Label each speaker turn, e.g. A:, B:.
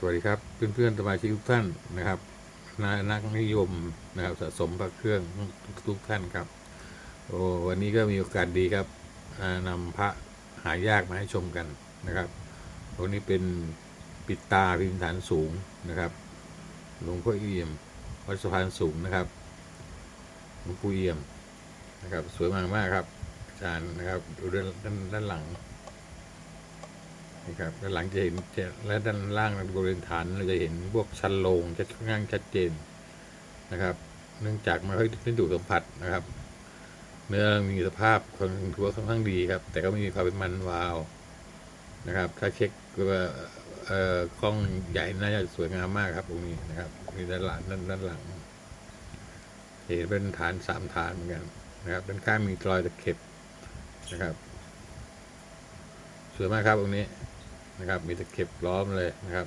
A: สวัสดีครับเพื่อนๆสมาชิกทุกท่านนะครับนานักนิยมนะครับสะสมพระเครื่องทุกท่านครับโอ้วันนี้ก็มีโอกาสดีครับอ่านำพระหายากมาให้ชมกันนะครับวันนี้เป็นปิดตาพิมพ์ฐานสูงนะครับหลวงพ่อเอี่ยมวัดสะพานสูงนะครับหลวงปู่เอี่ยมนะครับ สวยมากมากครับอาจารย์นะครับดูด้านด้านหลัง นะครับด้านหลังจะเห็นและด้านล่างบริเวณฐานเราจะเห็นพวกชั้นโลงจะค่อนข้างชัดเจนนะครับ เนื่องจากมันค่อยไม่ดูดสัมผัสนะครับ เนื้อมีสภาพค่อนถือว่าค่อนข้างดีครับ แต่ก็ไม่มีความเป็นมันวาวนะครับ ถ้าเช็คว่ากล้องใหญ่น่าจะสวยงามมากครับตรงนี้นะครับมีด้านหลังด้านด้านหลังเห็นเป็นฐานสามฐานเหมือนกันนะครับด้านข้างมีรอยตะเข็บนะครับสวยมากครับตรงนี้ นะครับ มีตะเข็บล้อมเลยนะครับ